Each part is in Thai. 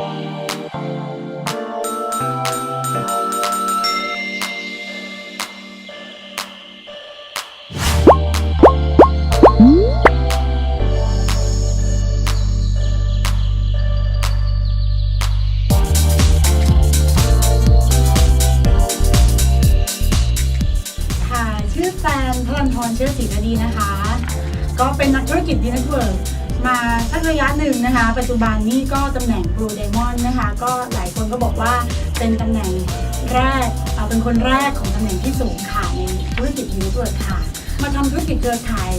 ค่ะชื่อแฟนพลันพรเชื้อศรีคดีนะคะ ก็เป็นนักธุรกิจดีน็ตเวิร์ มาสักระยะหนึ่งนะคะ ปัจจุบันนี้ก็ตำแหน่ง Blue Diamond นะคะ ก็หลายคนก็บอกว่าเป็นตำแหน่งแรกเอาเป็นคนแรกของตำแหน่งที่สูงค่ะในธุรกิจดีเน็ตเวิร์กค่ะ มาทำธุรกิจเครือข่าย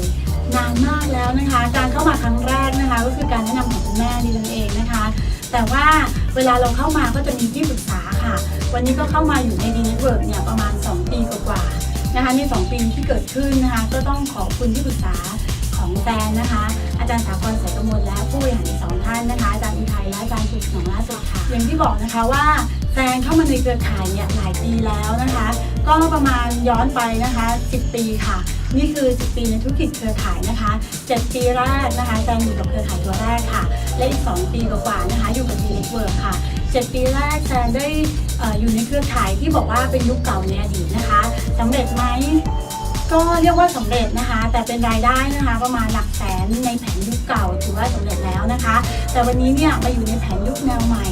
นานมากแล้วนะคะ การเข้ามาครั้งแรกนะคะ ก็คือการแนะนำของคุณแม่ดิฉันเองนะคะ แต่ว่าเวลาเราเข้ามาก็จะมีที่ปรึกษาค่ะ วันนี้ก็เข้ามาอยู่ในดีเน็ตเวิร์กเนี่ยประมาณ 2 ปีกว่าๆนะคะใน 2 ปีที่เกิดขึ้นนะคะ ก็ต้องขอบคุณที่ปรึกษา ของแฟนนะคะ อาจารย์สากรสายกมลและผู้บริหารอีกสองท่านนะคะ อาจารย์อุทัยและอาจารย์สุขหนองล่าสุดค่ะอย่างที่บอกนะคะว่าแฟนเข้ามาในเครือข่ายเนี่ยหลายปีแล้วนะคะ ก็ประมาณย้อนไปนะคะ 10 ปีค่ะ นี่คือ 10 ปีในธุรกิจเครือข่ายนะคะ 7 ปีแรกนะคะแฟนอยู่กับเครือข่ายตัวแรกค่ะ และอีก 2 ปีกว่าๆนะคะ อยู่กับ D Network ค่ะ 7 ปีแรกแซนได้อออยู่ในเครือข่ายที่บอกว่าเป็นยุคเก่าในอดีตนะคะสำเร็จไหม ก็เรียกว่าสำเร็จนะคะ แต่เป็นรายได้นะคะ ประมาณหลักแสนในแผนยุคเก่าถือว่าสำเร็จแล้วนะคะ แต่วันนี้เนี่ยมาอยู่ในแผนยุคแนวใหม่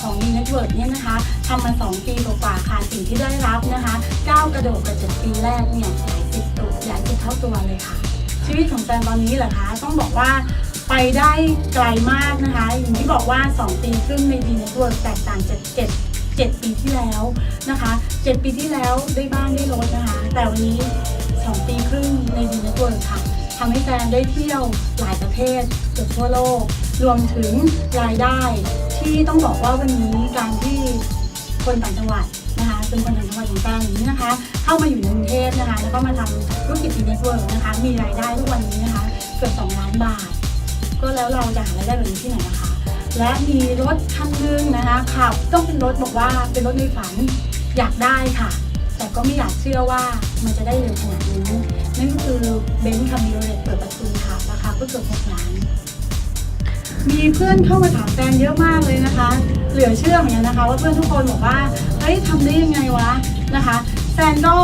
ของ d Network เนี่ยนะคะทำมา 2 ปีกว่าค่ะสิ่งที่ได้รับนะคะก้าวกระโดดกับ7ปีแรกเนี่ยหลายสิบตัวหลายสิบเท่าตัวเลยค่ะ ชีวิตของแฟนตอนนี้เหรอคะต้องบอกว่าไปได้ไกลมากนะคะ อย่างที่บอกว่า 2 ปีครึ่งใน D Network แตกต่างจาก7 7ปีที่แล้วนะคะ 7 ปีที่แล้วได้บ้านได้รถนะคะ แต่วันนี้ 2 ปีครึ่งในดีเน็ตเวิร์ค่ะทำให้แฟนได้เที่ยวหลายประเทศเกือบทั่วโลก รวมถึงรายได้ที่ต้องบอกว่าวันนี้การที่คนต่างจังหวัดนะคะเป็นคนต่างจังหวัดอย่างแฟนอย่างนี้นะคะ เข้ามาอยู่ในกรุงเทพนะคะ แล้วก็มาทำธุรกิจดีเน็ตเวิร์นะคะ มีรายได้ทุกวันนี้นะคะ เกือบ2ล้านบาท ก็แล้วเราจะหารายได้แบบนี้ที่ไหนนะคะและมีรถคันนึงนะคะขับต้องเป็นรถบอกว่าเป็นรถในฝันอยากได้ค่ะ แต่ก็ไม่อยากเชื่อว่ามันจะได้เร็วขนาดนี้นั่นก็คือเบนซ์คามิโอเลตเปิดประทุนค่ะราคาก็เกือบ6ล้านมีเพื่อนเข้ามาถามแฟนเยอะมากเลยนะคะ เหลือเชื่อเหมือนกันนะคะ ว่าเพื่อนทุกคนบอกว่าเฮ้ยทำได้ยังไงวะนะคะแฟนก็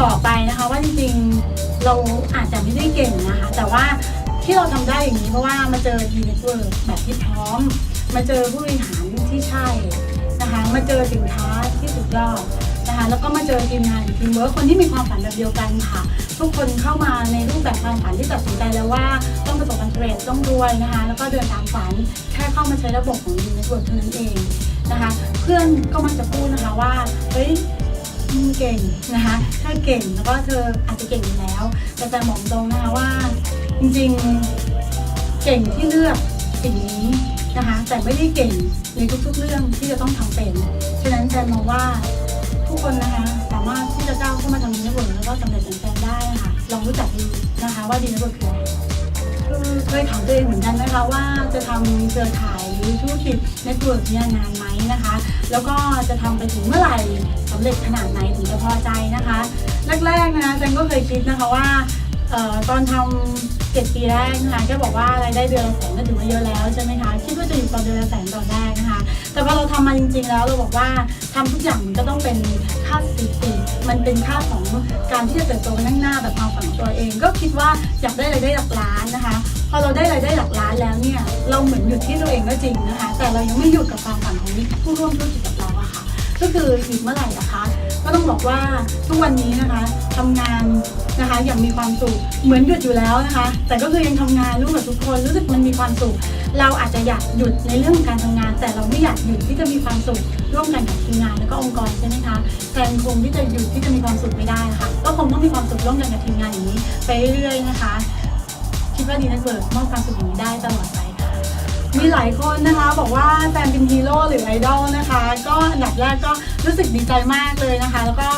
บอกไปนะคะว่าจริงๆเราอาจจะไม่ได้เก่งนะคะ แต่ว่าที่เราทำได้อย่างนี้เพราะว่ามาเจอดีเน็ตเวิร์แบบที่พร้อม มาเจอผู้บริหารที่ใช่นะคะ มาเจอสินค้าที่สุดยอด นะคะแล้วก็มาเจอทีมงานทีมเวิร์คคนที่มีความฝันแบบเดียวกันค่ะ ทุกคนเข้ามาในรูปแบบความฝันที่ตัดสินใจแล้วว่าต้องประสบความสำเร็จต้องรวยนะคะ แล้วก็เดินตามฝันแค่เข้ามาใช้ระบบของดีเน็ตเวิร์เท่านั้นเองนะคะ เพื่อนก็มักจะพูดนะคะว่าเฮ้ยมึงเก่งนะคะถ้าเก่งแล้วก็เธออาจจะเก่งอยู่แล้ว แต่แต่บอกตรงนะคะว่า จริงๆเก่งที่เลือกสิ่งนี้นะคะ แต่ไม่ได้เก่งในทุกๆเรื่องที่จะต้องทำเป็น ฉะนั้นแจนมองว่า ทุกคนนะคะสามารถที่จะก้าวเข้ามาทำดีใน็ตเวิร์กแล้วก็สำเร็จเป็นแฟนได้ค่ะลองรู้จักดีนะคะว่าดีใน็ตเวิร์กคืออะไรคือเคยถามตัวเองเหมือนกันนะคะว่าจะทำเครือข่ายหรือธุรกิจในตเวิร์กเนี้ยนานไหมนะคะ แล้วก็จะทำไปถึงเมื่อไหร่สำเร็จขนาดไหนถึงจะพอใจนะคะ แรกๆนะคะแจนก็เคยคิดนะคะว่า เอ่อตอนทำเจ็ดปีแรกนะคะก็บอกว่ารายได้เดือนละแสนก็ถือว่าเยอะแล้วใช่ไหมคะคิดว่าจะอยู่ตอนเดือนละแสนตอนแรกนะคะ แต่พอเราทำมาจริงๆแล้วเราบอกว่าทำทุกอย่างมันก็ต้องเป็นค่าสถิติมันเป็นค่าของการที่จะเติบโตไปข้างหน้าแบบความฝันของตัวเอง ก็คิดว่าอยากได้รายได้หลักล้านนะคะ พอเราได้รายได้หลักล้านแล้วเนี่ยเราเหมือนหยุดที่ตัวเองก็จริงนะคะ แต่เรายังไม่หยุดกับความฝันของผู้ร่วมธุรกิจกับเรา ก็คือหยุดเมื่อไหร่นะคะ ก็ต้องบอกว่าทุกวันนี้นะคะทำงานนะคะอย่างมีความสุขเหมือนหยุดอยู่แล้วนะคะ แต่ก็คือยังทำงานร่วมกับทุกคนรู้สึกมันมีความสุข เราอาจจะอยากหยุดในเรื่องของการทำงาน แต่เราไม่อยากหยุดที่จะมีความสุขร่วมกันกับทีมงานแล้วก็องค์กรใช่ไหมคะแทนคงที่จะหยุดที่จะมีความสุขไม่ได้ค่ะก็คงต้องมีความสุขร่วมกันกับทีมงานอย่างนี้ไปเรื่อยๆนะคะคิดว่าดีนะเบิร์ดมอบความสุขอย่างนี้ได้ตลอดไปมีหลายคนนะคะบอก เป็นฮีโร่หรือไอดอลนะคะ ก็อันดับแรกก็รู้สึกดีใจมากเลยนะคะ แล้วก็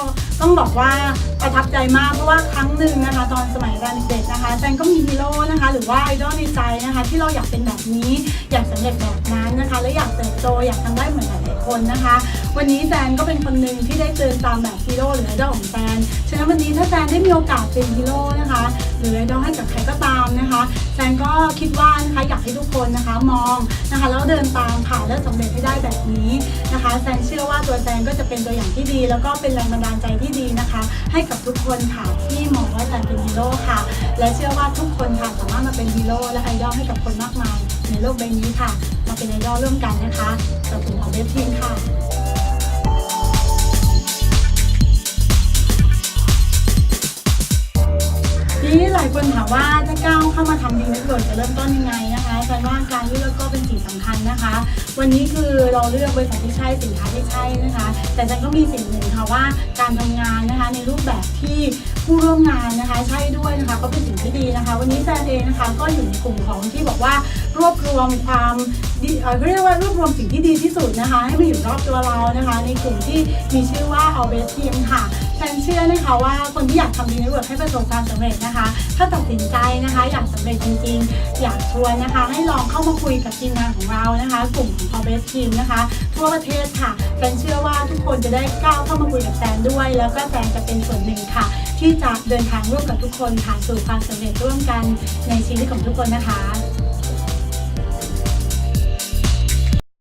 ต้องบอกว่าประทับใจมากเพราะว่าครั้งหนึ่งนะคะ ตอนสมัยเด็กๆนะคะแฟนก็มีฮีโร่นะคะ หรือว่าไอดอลในใจนะคะ ที่เราอยากเป็นแบบนี้อยากสำเร็จแบบนั้นนะคะ และอยากเติบโตอยากทำได้เหมือนหลายๆคนนะคะ วันนี้แฟนก็เป็นคนหนึ่งที่ได้เดินตามแบบฮีโร่หรือไอดอลของแฟนฉะนั้นวันนี้ถ้าแฟนได้มีโอกาสเป็นฮีโร่นะคะ หรือไอดอลให้กับใครก็ตามนะคะแฟนก็คิดว่านะคะอยากให้ทุกคนนะคะมองนะคะแล้วเดินตามผ่านและสำเร็จให้ได้แบบนี้นะคะแซงเชื่อว่าตัวแซนก็จะเป็นตัวอย่างที่ดี แล้วก็เป็นแรงบันดาลใจที่ดีนะคะ ให้กับทุกคนค่ะที่มองว่าแซนเป็นฮีโร่ค่ะ และเชื่อว่าทุกคนค่ะสามารถมาเป็นฮีโร่และไอดอลให้กับคนมากมาย ในโลกใบนี้ค่ะมาเป็นไอดอลร่วมกันนะคะกับกลุ่มของเบฟทีมค่ะ นคนถามว่าถ้าก้าวเข้ามาทำดีน็ตเวิร์กจะเริ่มต้นยังไงนะคะแสดงว่าการเลือกก็เป็นสิ่งสำคัญนะคะ วันนี้คือเราเลือกบริษัทที่ใช่สินค้าที่ใช่นะคะ แต่ฉันก็มีสิ่งหนึ่งค่ะว่าการทำงานนะคะในรูปแบบที่ผู้ร่วมงานนะคะ ใช่ด้วยนะคะก็เป็นสิ่งที่ดีนะคะ วันนี้แซนเองนะคะก็อยู่ในกลุ่มของที่บอกว่ารวบรวมความเอ่อเขาเรียกว่ารวบรวมสิ่งที่ดีที่สุดนะคะ ให้มาอยู่รอบตัวเรานะคะ ในกลุ่มที่มีชื่อว่า All Best Team ค่ะแซนเชื่อนะคะว่าคนที่อยากทำดีในเวิร์กให้ประสบความสำเร็จนะคะถ้าตัดสินใจนะคะ อยากสำเร็จจริงๆ อยากชวนนะคะ ให้ลองเข้ามาคุยกับทีมงานของเรานะคะ กลุ่มของ All Best Team นะคะ ทั่วประเทศค่ะแฟนเชื่อว่าทุกคนจะได้ก้าวเข้ามาคุยกับแฟนด้วย แล้วก็แฟนจะเป็นส่วนหนึ่งค่ะ ที่จะเดินทางร่วมกับทุกคนค่ะสู่ความสำเร็จร่วมกันในชีวิตของทุกคนนะคะ